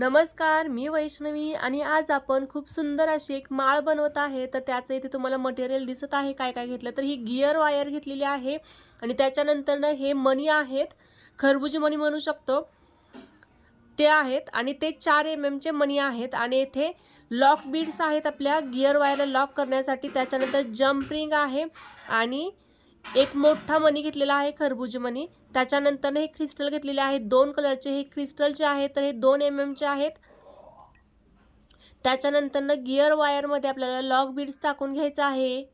नमस्कार मी वैष्णवी आणि आज आपण खूप सुंदर अशी एक माळ बनवत आहे. तर त्याचं इथे तुम्हाला मटेरियल दिसत आहे काय काय घेतलं. तर ही गिअर वायर घेतलेली आहे आणि त्याच्यानंतरनं हे मणी आहेत. खरबुजी मणी म्हणू शकतो. ते आहेत आणि ते चार एम एमचे मणी आहेत आणि इथे लॉक बीड्स आहेत आपल्या. गिअर वायरला लॉक करण्यासाठी त्याच्यानंतर जम्प रिंग आहे आणि एक मोठा मणी घेतलेला आहे खरबुज मणी. त्याच्यानंतर हे क्रिस्टल घेतलेले आहेत. दोन कलरचे हे क्रिस्टलचे आहेत तर हे दोन एम एमचे आहेत. त्याच्यानंतरनं गिअर वायरमध्ये आपल्याला लॉक बीड्स टाकून घ्यायचं आहे.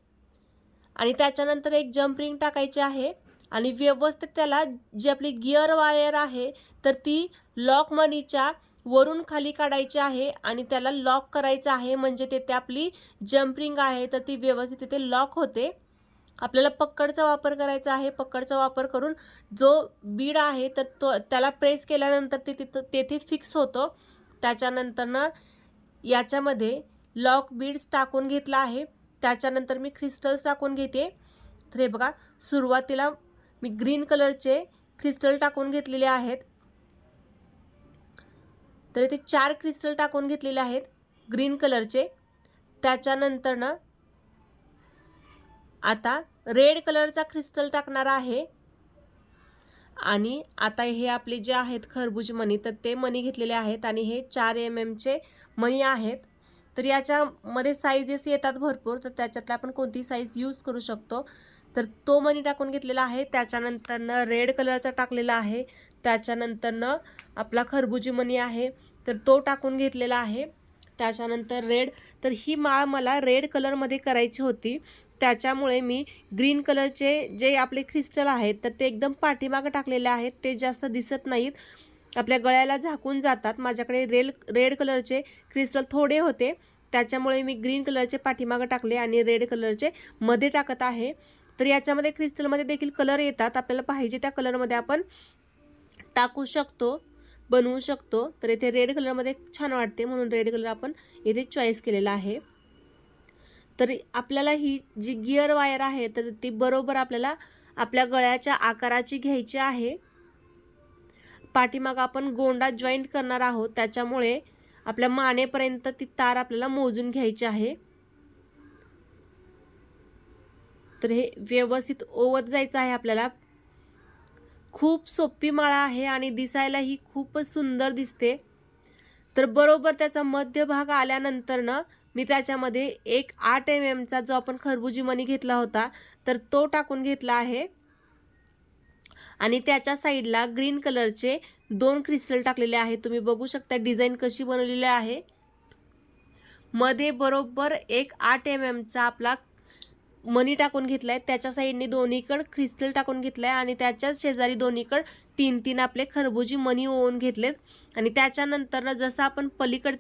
आणि त्याच्यानंतर एक जम्प रिंग टाकायची आहे. आणि व्यवस्थित त्याला जी आपली गिअर वायर आहे तर ती लॉक मनीच्या वरून खाली काढायची आहे आणि त्याला लॉक करायचं आहे. म्हणजे तेथे आपली जम्परिंग आहे तर ती व्यवस्थित तिथे लॉक होते. आपल्याला पक्कडचा वापर करायचा आहे पक्कडचा वापर करून जो बीड आहे तर तो त्याला प्रेस केल्यानंतर ते तिथं तेथे फिक्स होतो. त्याच्यानंतरनं याच्यामध्ये लॉक बीड्स टाकून घेतला आहे. त्याच्यानंतर मी क्रिस्टल्स टाकून घेते. तर हे बघा सुरुवातीला मी ग्रीन कलरचे क्रिस्टल टाकून घेतलेले आहेत. तर इथे चार क्रिस्टल टाकून घेतलेले आहेत ग्रीन कलरचे त्याच्यानंतरनं आता रेड कलरचा क्रिस्टल टाकणार आहे. आणि आता हे आपले जे आहेत खरबूज मणी तर ते मणी घेतलेले आहेत आणि हे चार एम एमचे मणी आहेत. तर याच्यामध्ये साईजेस येतात भरपूर तर त्याच्यातल्या आपण कोणती साईज यूज करू शकतो? तर तो मनी टाकून घेतलेला आहे. त्याच्यानंतरनं रेड कलरचा टाकलेला आहे. त्याच्यानंतरनं आपला खरबुजी मनी आहे. तर तो टाकून घेतलेला आहे. त्याच्यानंतर रेड तर ही माळ मला रेड कलरमध्ये करायची होती. त्याच्यामुळे मी ग्रीन कलरचे जे आपले क्रिस्टल आहेत तर ते एकदम पाठीमागं टाकलेले आहेत. ते जास्त दिसत नाहीत. आपल्या गळ्याला झाकून जातात. माझ्याकडे रेल रेड कलरचे क्रिस्टल थोडे होते. त्याच्यामुळे मी ग्रीन कलरचे पाठीमागं टाकले आणि रेड कलरचे मध्ये टाकत आहे. तर याच्यामध्ये क्रिस्टलमध्ये देखील कलर येतात. आपल्याला पाहिजे त्या कलरमध्ये आपण टाकू शकतो बनवू शकतो. तर इथे रेड कलरमध्ये छान वाटते. म्हणून रेड कलर आपण इथे चॉईस केलेला आहे. तर आपल्याला ही जी गिअर वायर आहे तर ती बरोबर आपल्याला आपल्या गळ्याच्या आकाराची घ्यायची आहे. पाठीमाग आपण गोंडा जॉईंट करणार आहोत त्याच्यामुळे आपल्या मानेपर्यंत ती तार आपल्याला मोजून घ्यायची आहे. तर हे व्यवस्थित ओवत जायचं आहे आपल्याला. खूप सोपी माळा आहे आणि दिसायलाही खूपच सुंदर दिसते. तर बरोबर त्याचा मध्यभाग आल्यानंतरनं मी त्याच्यामध्ये एक आठ एम एमचा जो आपण खरबुजी मनी घेतला होता तर तो टाकून घेतला आहे. आणि त्याच्या साईडला ग्रीन कलरचे दोन क्रिस्टल टाकलेले आहेत. तुम्ही बघू शकता डिझाईन कशी बनवलेली आहे. मध्ये बरोबर एक आठ एम एमचा आपला मनी टाकून घेतला आहे त्याच्या साईडने दोन्हीकडं क्रिस्टल टाकून घेतलं आहे आणि त्याच्याच शेजारी दोन्हीकडं तीन तीन आपले खरबुजी मनी ओवून घेतलेत. आणि त्याच्यानंतर जसं आपण पलीकड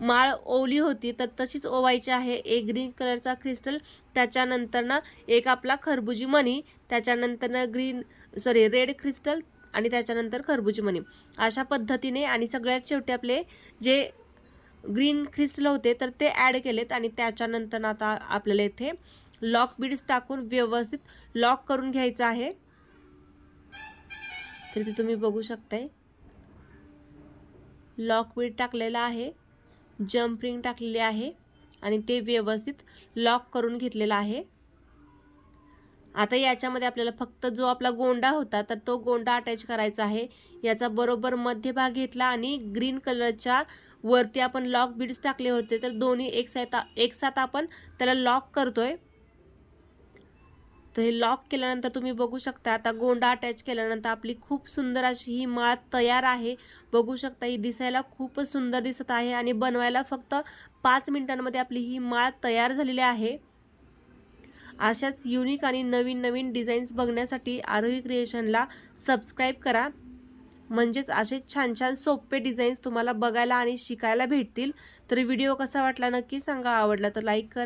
माळ ओवली होती तर तशीच ओवायची आहे. एक ग्रीन कलरचा क्रिस्टल त्याच्यानंतरनं एक आपला खरबुजी मनी त्याच्यानंतरनं ग्रीन सॉरी रेड क्रिस्टल आणि त्याच्यानंतर खरबुजी मनी अशा पद्धतीने आणि सगळ्यात शेवटी आपले जे ग्रीन क्रिस्टल होते तर ते ॲड केलेत आणि त्याच्यानंतर आता आपल्याला इथे लॉक बीड्स टाकून व्यवस्थित लॉक करून घ्यायचं आहे. तर ते तुम्ही बघू शकताय. लॉक बीड टाकलेला आहे. जम्प रिंग टाकलेली आहे आणि ते व्यवस्थित लॉक करून घेतलेलं आहे. आता याच्यामध्ये आपल्याला फक्त जो आपला गोंडा होता तर तो गोंडा अटॅच करायचा आहे. याचा बरोबर मध्यभाग घेतला आणि ग्रीन कलरच्या वरती आपण लॉक बीड्स टाकले होते तर दोन्ही एक साथ एक साथ आपण त्याला लॉक करतोय. तर हे लॉक केल्यानंतर तुम्ही बघू शकता आता गोंडा अटॅच केल्यानंतर आपली खूप सुंदर अशी ही माळ तयार आहे. बघू शकता ही दिसायला खूपच सुंदर दिसत आहे आणि बनवायला फक्त पाच मिनिटांमध्ये आपली ही माळ तयार झालेली आहे. अशाच युनिक आणि नवीन नवीन डिझाईन्स बघण्यासाठी आरोही क्रिएशनला सबस्क्राईब करा. म्हणजेच असे छान छान सोपे डिझाईन्स तुम्हाला बघायला आणि शिकायला भेटतील. तर व्हिडिओ कसा वाटला नक्की सांगा आवडला तर लाईक करा.